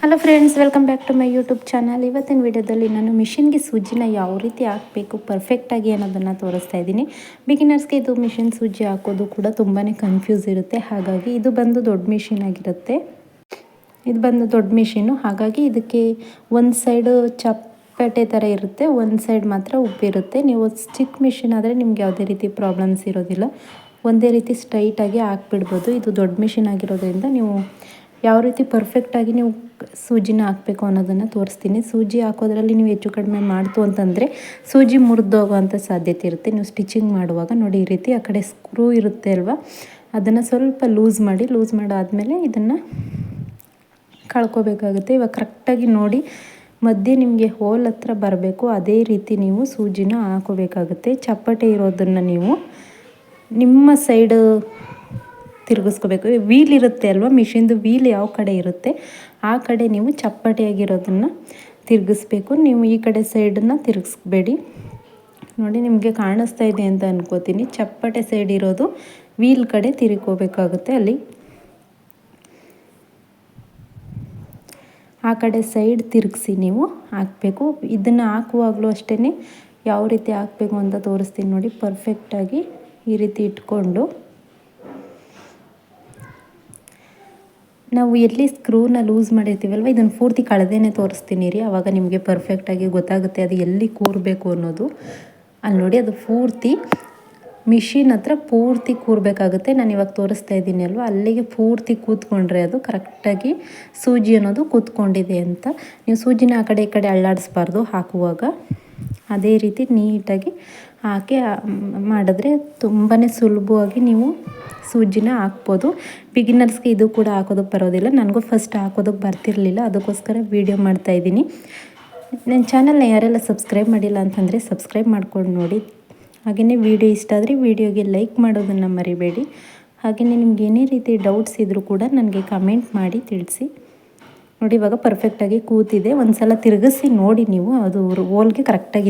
Hello friends welcome back to my YouTube channel ಇವತ್ತಿನ ವಿಡಿಯೋದಲ್ಲಿ ನಾನು ಮಿಷಿನ್ಗೆ ಸೂಜಿನ ಯಾವ ರೀತಿ ಹಾಕಬೇಕು ಪರ್ಫೆಕ್ಟಾಗಿ ಅನ್ನೋದನ್ನು ತೋರಿಸ್ತಾ ಇದ್ದೀನಿ. ಬಿಗಿನರ್ಸ್ಗೆ ಇದು ಮಿಷಿನ್ ಸೂಜಿ ಹಾಕೋದು ಕೂಡ ತುಂಬಾ ಕನ್ಫ್ಯೂಸ್ ಇರುತ್ತೆ. ಹಾಗಾಗಿ ಇದು ಬಂದು ದೊಡ್ಡ ಮಿಷಿನ್ ಆಗಿರುತ್ತೆ. ಇದು ಬಂದು ದೊಡ್ಡ ಮಿಷಿನು ಹಾಗಾಗಿ ಇದಕ್ಕೆ ಒಂದು ಸೈಡು ಚಪ್ಪಟೆ ಥರ ಇರುತ್ತೆ, ಒಂದು ಸೈಡ್ ಮಾತ್ರ ಉಬ್ಬಿರುತ್ತೆ ನೀವು ಚಿಕ್ಕ ಮಿಷಿನ್ ಆದರೆ ನಿಮ್ಗೆ ಯಾವುದೇ ರೀತಿ ಪ್ರಾಬ್ಲಮ್ಸ್ ಇರೋದಿಲ್ಲ. ಒಂದೇ ರೀತಿ ಸ್ಟ್ರೈಟಾಗಿ ಹಾಕ್ಬಿಡ್ಬೋದು. ಇದು ದೊಡ್ಡ ಮಿಷಿನ್ ಆಗಿರೋದ್ರಿಂದ ನೀವು ಯಾವ ರೀತಿ ಪರ್ಫೆಕ್ಟಾಗಿ ನೀವು ಸೂಜಿನ ಹಾಕಬೇಕು ಅನ್ನೋದನ್ನು ತೋರಿಸ್ತೀನಿ. ಸೂಜಿ ಹಾಕೋದ್ರಲ್ಲಿ ನೀವು ಹೆಚ್ಚು ಕಡಿಮೆ ಮಾಡ್ತು ಅಂತಂದರೆ ಸೂಜಿ ಮುರಿದೋಗೋವಂಥ ಸಾಧ್ಯತೆ ಇರುತ್ತೆ. ನೀವು ಸ್ಟಿಚಿಂಗ್ ಮಾಡುವಾಗ ನೋಡಿ ಈ ರೀತಿ ಆ ಕಡೆ ಸ್ಕ್ರೂ ಇರುತ್ತೆ ಅಲ್ವಾ? ಅದನ್ನು ಸ್ವಲ್ಪ ಲೂಸ್ ಮಾಡಿ ಲೂಸ್ ಮಾಡಾದಮೇಲೆ ಇದನ್ನು ಕಳ್ಕೊಬೇಕಾಗುತ್ತೆ. ಇವಾಗ ಕರೆಕ್ಟಾಗಿ ನೋಡಿ ಮಧ್ಯೆ ನಿಮಗೆ ಹೋಲ್ ಹತ್ರ ಬರಬೇಕು. ಅದೇ ರೀತಿ ನೀವು ಸೂಜಿನ ಹಾಕೋಬೇಕಾಗುತ್ತೆ. ಚಪ್ಪಟೆ ಇರೋದನ್ನು ನೀವು ನಿಮ್ಮ ಸೈಡ್ ತಿರುಗಿಸ್ಕೋಬೇಕು. ವೀಲ್ ಇರುತ್ತೆ ಅಲ್ವಾ? ಮಿಷಿನ್ದು ವೀಲ್ ಯಾವ ಕಡೆ ಇರುತ್ತೆ? ಆ ಕಡೆ ನೀವು ಚಪ್ಪಟೆಯಾಗಿರೋದನ್ನು ತಿರುಗಿಸ್ಬೇಕು. ನೀವು ಈ ಕಡೆ ಸೈಡನ್ನು ತಿರುಗಿಸ್ಬೇಡಿ. ನೋಡಿ ನಿಮಗೆ ಕಾಣಿಸ್ತಾ ಇದೆ ಅಂತ ಅನ್ಕೋತೀನಿ. ಚಪ್ಪಟೆ ಸೈಡ್ ಇರೋದು ವೀಲ್ ಕಡೆ ತಿರುಗೋಬೇಕಾಗುತ್ತೆ ಅಲ್ಲಿ. ಆ ಕಡೆ ಸೈಡ್ ತಿರುಗಿಸಿ ನೀವು ಹಾಕಬೇಕು. ಇದನ್ನು ಹಾಕುವಾಗಲೂ ಅಷ್ಟೇ ಯಾವ ರೀತಿ ಹಾಕಬೇಕು ಅಂತ ತೋರಿಸ್ತೀನಿ ನೋಡಿ. ಪರ್ಫೆಕ್ಟಾಗಿ ಈ ರೀತಿ ಇಟ್ಕೊಂಡು ನಾವು ಎಲ್ಲಿ ಸ್ಕ್ರೂನ ಲೂಸ್ ಮಾಡಿರ್ತೀವಲ್ವ? ಇದನ್ನು ಪೂರ್ತಿ ಕಳೆದೇನೆ ತೋರಿಸ್ತೀನಿ ರೀ. ಆವಾಗ ನಿಮಗೆ ಪರ್ಫೆಕ್ಟಾಗಿ ಗೊತ್ತಾಗುತ್ತೆ ಅದು ಎಲ್ಲಿ ಕೂರಬೇಕು ಅನ್ನೋದು. ಅಲ್ಲಿ ನೋಡಿ, ಅದು ಪೂರ್ತಿ ಮಿಷಿನ್ ಹತ್ರ ಪೂರ್ತಿ ಕೂರಬೇಕಾಗುತ್ತೆ. ನಾನು ಇವಾಗ ತೋರಿಸ್ತಾ ಇದ್ದೀನಿ ಅಲ್ವ? ಅಲ್ಲಿಗೆ ಪೂರ್ತಿ ಕೂತ್ಕೊಂಡ್ರೆ ಅದು ಕರೆಕ್ಟಾಗಿ ಸೂಜಿ ಅನ್ನೋದು ಕೂತ್ಕೊಂಡಿದೆ ಅಂತ. ನೀವು ಸೂಜಿನ ಆ ಕಡೆ ಈ ಕಡೆ ಅಳ್ಳಾಡಿಸ್ಬಾರ್ದು ಹಾಕುವಾಗ. ಅದೇ ರೀತಿ ನೀಟಾಗಿ ಹಾಕಿ ಮಾಡಿದ್ರೆ ತುಂಬಾ ಸುಲಭವಾಗಿ ನೀವು ಸೂಜಿನ ಹಾಕ್ಬೋದು. ಬಿಗಿನರ್ಸ್ಗೆ ಇದು ಕೂಡ ಹಾಕೋದಕ್ಕೆ ಬರೋದಿಲ್ಲ. ನನಗೂ ಫಸ್ಟ್ ಹಾಕೋದಕ್ಕೆ ಬರ್ತಿರಲಿಲ್ಲ. ಅದಕ್ಕೋಸ್ಕರ ವೀಡಿಯೋ ಮಾಡ್ತಾಯಿದ್ದೀನಿ ನನ್ನ ಚಾನಲ್ನ ಯಾರೆಲ್ಲ ಸಬ್ಸ್ಕ್ರೈಬ್ ಮಾಡಿಲ್ಲ ಅಂತಂದರೆ ಸಬ್ಸ್ಕ್ರೈಬ್ ಮಾಡ್ಕೊಂಡು ನೋಡಿ. ಹಾಗೆಯೇ ವೀಡಿಯೋ ಇಷ್ಟ ಆದರೆ ವೀಡಿಯೋಗೆ ಲೈಕ್ ಮಾಡೋದನ್ನು ಮರಿಬೇಡಿ. ಹಾಗೆಯೇ ನಿಮ್ಗೆ ಏನೇ ರೀತಿ ಡೌಟ್ಸ್ ಇದ್ದರೂ ಕೂಡ ನನಗೆ ಕಮೆಂಟ್ ಮಾಡಿ ತಿಳಿಸಿ. ನೋಡಿ, ಇವಾಗ ಪರ್ಫೆಕ್ಟಾಗಿ ಕೂತಿದೆ. ಒಂದು ಸಲ ತಿರುಗಿಸಿ ನೋಡಿ ನೀವು. ಅದು ಹೋಲ್ಗೆ ಕರೆಕ್ಟಾಗಿ